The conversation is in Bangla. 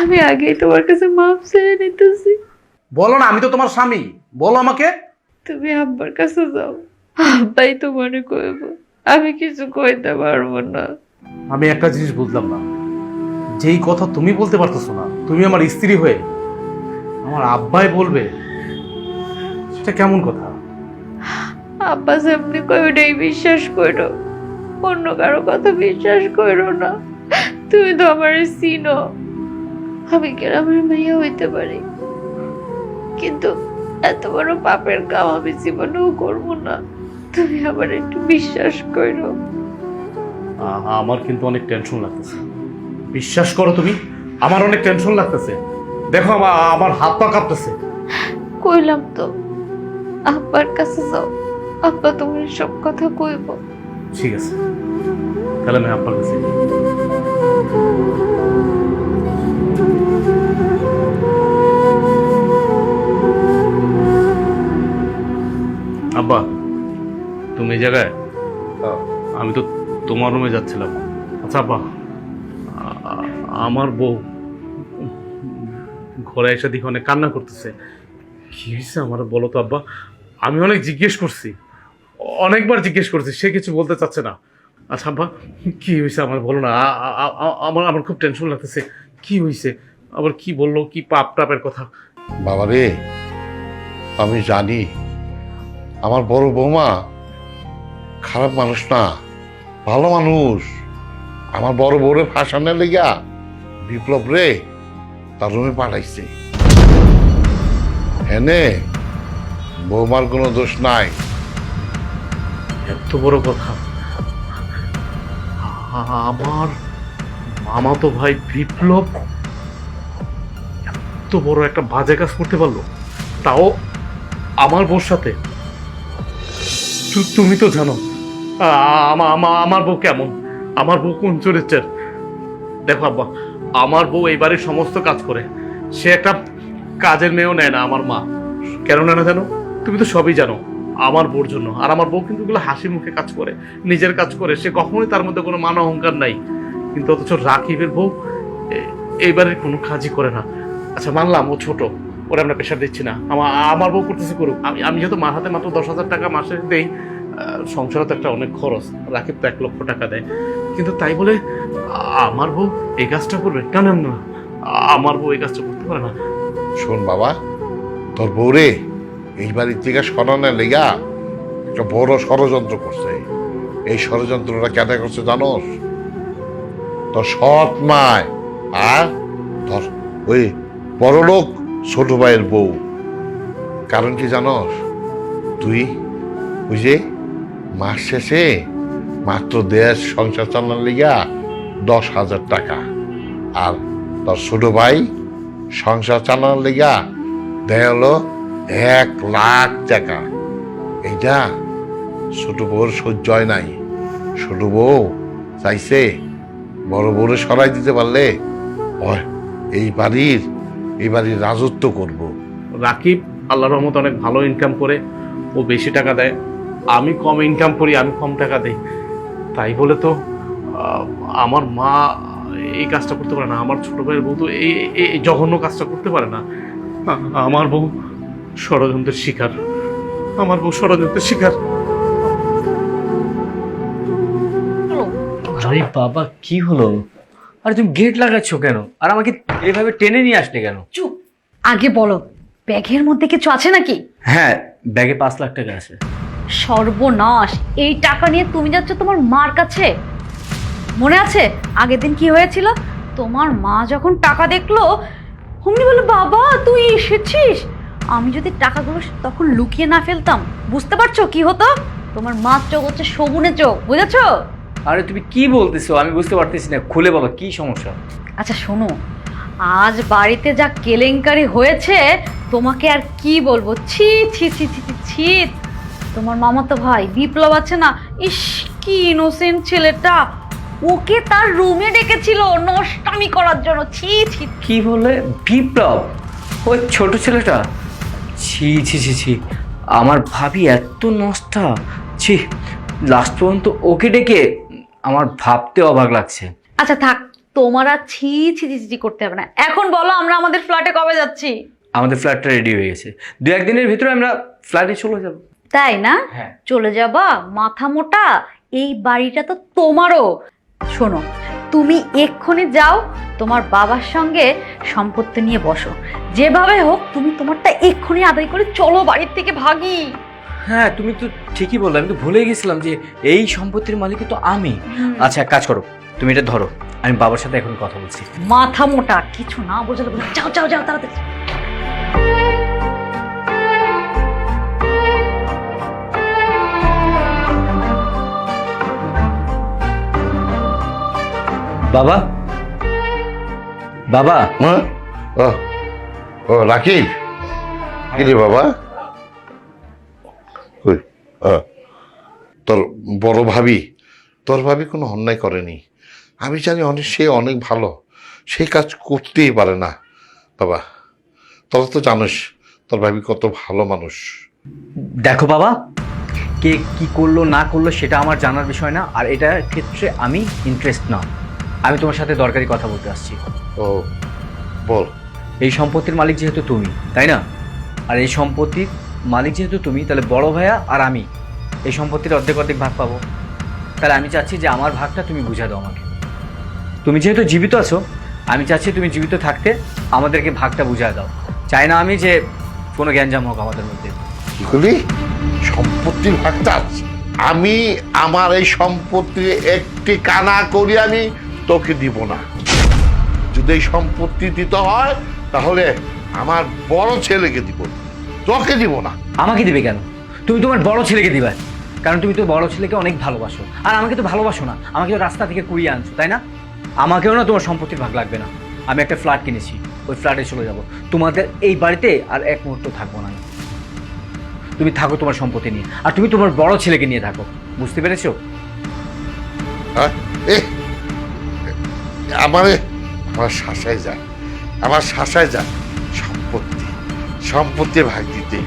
আমি আগেই তোমার কাছে মাপ চেয়ে নিতেছি। বলো না আমি তো তোমার স্বামী। বলো আমাকে। তুমি আব্বার কাছে যাও। আব্বাই তো মনে করব আমি কিছু কইতে পারব না। আমি একটা জিনিস বুঝলাম না। যেই কথা তুমি বলতে পারতেছো না তুমি আমার স্ত্রী হয়ে আমার আব্বাই বলবে সেটা কেমন কথা? আব্বা যেমনি কই ওটাই বিশ্বাস করো। অন্য কারও কথা বিশ্বাস করো না। তুমি তো আমার চিনো। আমি গ্রামের মেয়ে হইতে পারি। কিন্তু এত বড় পাপের কাম আমি জীবনেও করব না। তুমি আমার একটু বিশ্বাস করো। আমার কিন্তু অনেক টেনশন লাগতেছে। বিশ্বাস করো তুমি আমার অনেক টেনশন লাগতেছে। দেখো আমার আমার হাত পা কাঁপতেছে। কইলাম তো আব্বার কাছে যাও। আব্বা তোমার সব কথা কইব। ঠিক আছে। তাহলে আমি আব্বার কাছে তুমি এই জায়গায়? আমি তো তোমার রুমে যাচ্ছিলাম। আচ্ছা আব্বা আ- আমার বউ ঘরে এসে দেখে অনেক কান্না করতেছে। কি হয়েছে আমার বলো তো আব্বা? আমি অনেক জিজ্ঞেস করছি। অনেকবার জিজ্ঞেস করছি সে কিছু বলতে চাচ্ছে না। আচ্ছা আব্বা কি হয়েছে আমার বলো না। আমার আমার খুব টেনশন লাগতেছে। কি হয়েছে? আবার কি বলল? কি পাপ টাপের কথা? বাবা রে আমি জানি। আমার বড় বৌমা খারাপ মানুষ না, ভালো মানুষ। আমার বড় বউরে ফাঁসানোর লেগা বিপ্লব রে, তার রুমে পাঠাইছে। এনে বৌমার কোনো দোষ নাই। এত বড় কথা। আমার মামাতো ভাই বিপ্লব এত বড় একটা বাজে কাজ করতে পারল, তাও আমার বউর সাথে। তু- তুমি তো জানো আমার বউ কেমন? আমার বউ কোন চরিত্রের? দেখো আব্বা, আমার বউ এই বাড়ির সমস্ত কাজ করে। সে একটা কাজের মেয়েও নেয় না আমার মা। কেন নেয় না জানো? তুমি তো সবই জানো, আমার বউর জন্য। আর আমার বউ কিন্তু এগুলো হাসি মুখে কাজ করে, নিজের কাজ করে। সে কখনোই তার মধ্যে কোনো মান অহংকার নাই। কিন্তু অথচ রাকিবের বউ এইবারের কোনো কাজই করে না। আচ্ছা মানলাম, ও ছোট, ওরা আমরা প্রেশার দিচ্ছি না। আমার আমার বউ করতেছে করুক। আমি আমি যেহেতু মার হাতে মাত্র দশ হাজার টাকা মাসে দেই সংসারে তো একটা অনেক খরচ। রাকিব তো এক লক্ষ টাকা দেয়। কিন্তু তাই বলে আমার বউ এই কাজটা করবে? কেন না আমার বউ এই কাজটা করতে পারে না। শোন বাবা, তোর বউরে এই বাড়ির থেকে সরানোর লেগা একটা বড় ষড়যন্ত্র করছে। এই ষড়যন্ত্রটা কেটে করছে জানোস? তোর সৎ মায় আর তোর ওই বড়লোক ছোট ভাইয়ের বউ। কারণ কি জানোস? তুই ওই যে মাস শেষে মাত্র দেশ সংসার চালানোর লিগা দশ হাজার টাকা। আর তার ছোট ভাই সংসার চালানোর লিগা দেয় হলো এক লাখ টাকা। এইটা ছোট বউর সহ্য হয় নাই। ছোট বউ চাইছে বড় বউরে সরাই দিতে পারলে এই বাড়ির এই বাড়ির রাজত্ব করব। রাকিব আল্লাহ রহমত অনেক ভালো ইনকাম করে ও বেশি টাকা দেয়। আমি কম ইনকাম করি আমি কম টাকা দেই। তাই বলে তো আমার মা এই কাজটা করতে পারে না। আমার ছোট ভাইয়ের বউ তো এই এই- জঘন্য কাজটা করতে পারে না। আমার বউ ষড়যন্ত্রের শিকার। আমার বউ ষড়যন্ত্রের শিকার। আরে বাবা কি হলো? আরে তুমি গেট লাগাচ্ছ কেন? আর আমাকে এভাবে টেনে নিয়ে আসলে কেন? চুপ। আগে বলো ব্যাগের মধ্যে কিছু আছে নাকি? হ্যাঁ ব্যাগে পাঁচ লাখ টাকা আছে। সর্বনাশ। এই টাকা নিয়ে তুমি যাচ্ছ তোমার মার কাছে? মনে আছে? আগের দিন কি হয়েছিল? তোমার মা যখন টাকা দেখল অমনি বলল বাবা তুই এসেছিস? আমি যদি টাকাগুলো তখন লুকিয়ে না ফেলতাম বুঝতে পারছ কি হতো? তোমার মার চোখ হচ্ছে শগুনের চোখ বুঝেছ? আরে তুমি কি বলতেছো? আমি বুঝতে পারতেছি না। খুলে বাবা কি সমস্যা? আচ্ছা শোনো। আজ বাড়িতে যা কেলেঙ্কারি হয়েছে তোমাকে আর কি বলব? ছি ছি ছি ছি ছি ছি তোমার মামাতো ভাই বিপ্লব আছে না? ইস কি ইনোসেন্ট ছেলেটা। ওকে তার রুমে ডেকেছিল নষ্টামি করার জন্য। ছি ছি। কি বলে? বিপ্লব? ওই ছোট ছেলেটা? ছি ছি ছি ছি। আমার ভাবি এত নষ্টা। ছি লাস্ট পর্যন্ত ওকে ডেকে আমার ভাবতে অবাক লাগছে। আচ্ছা থাক। তোমার আর ছি ছি ছি ছি করতে হবে না। এখন বলো আমরা আমাদের ফ্ল্যাটে কবে যাচ্ছি? আমাদের ফ্ল্যাটটা রেডি হয়ে গেছে। দু একদিনের ভিতরে আমরা ফ্ল্যাটে চলে যাব। তাই না? হ্যাঁ। চলে যাবা মাথা মোটা এই বাড়িটা তো তোমারও। শোনো তুমি এক্ষুনি যাও তোমার বাবার সঙ্গে সম্পত্তি নিয়ে বসো। যেভাবে হোক তুমি তোমারটা এক্ষুনি আদায় করে চলো বাড়ির থেকে ভাগি। হ্যাঁ তুমি তো ঠিকই বললে আমি তো ভুলে গেছিলাম যে এই সম্পত্তির মালিক তো আমি। আচ্ছা এক কাজ করো তুমি এটা ধরো আমি বাবার সাথে এখন কথা বলছি। মাথা মোটা কিছু না বোঝালে যাও যাও যাও তাড়াতাড়ি। বাবা? বাবা? হ্যাঁ ও ও রাকিব। কি রে বাবা? কই? তোর বড় ভাবি তোর ভাবি কোনো অন্যায় করেনি। আমি জানি অনেক সে অনেক ভালো। সে কাজ করতেই পারে না। বাবা তোরা তো জানিস তোর ভাবি কত ভালো মানুষ। দেখো বাবা কে কি করল না করল সেটা আমার জানার বিষয় না। আর এটার ক্ষেত্রে আমি ইন্টারেস্ট না। আমি তোমার সাথে দরকারি কথা বলতে আসছি। ও বল। এই সম্পত্তির মালিক যেহেতু তুমি তাই না? আর এই সম্পত্তির মালিক যেহেতু তুমি তাহলে বড় ভাইয়া আর আমি এই সম্পত্তির অর্ধেক অর্ধেক ভাগ পাবো। তাহলে আমি চাচ্ছি যে আমার ভাগটা তুমি বুঝা দাও আমাকে। তুমি যেহেতু জীবিত আছো আমি চাচ্ছি তুমি জীবিত থাকতে আমাদেরকে ভাগটা বুঝা দাও। চাই না আমি যে কোনো জ্ঞানজাম হোক আমাদের মধ্যে। কি করলি? সম্পত্তির ভাগটা আমি আমার এই সম্পত্তি একটি কানা করি আমি তোকে দিব না। যদি এই সম্পত্তি দিতে হয় তাহলে আমার বড় ছেলেকে দিব। তোকে দিব না। আমাকে দিবে কেন? তুমি তোমার বড় ছেলেকে দিবে। কারণ তুমি তো বড় ছেলেকে অনেক ভালোবাসো। আর আমাকে তো ভালোবাসো না। আমাকে তো রাস্তা থেকে কুড়িয়ে আনছো তাই না? আমাকেও না তোমার সম্পত্তির ভাগ লাগবে না। আমি একটা ফ্ল্যাট কিনেছি। ওই ফ্ল্যাটে চলে যাব। তোমাদের এই বাড়িতে আর এক মুহূর্ত থাকব না। তুমি থাকো তোমার সম্পত্তি নিয়ে। আর তুমি তোমার বড় ছেলেকে নিয়ে থাকো। বুঝতে পেরেছ? হ্যাঁ? আমার আমার শাসায় যায় আমার শাসায় যায় সম্পত্তি সম্পত্তি ভাগ দিতে।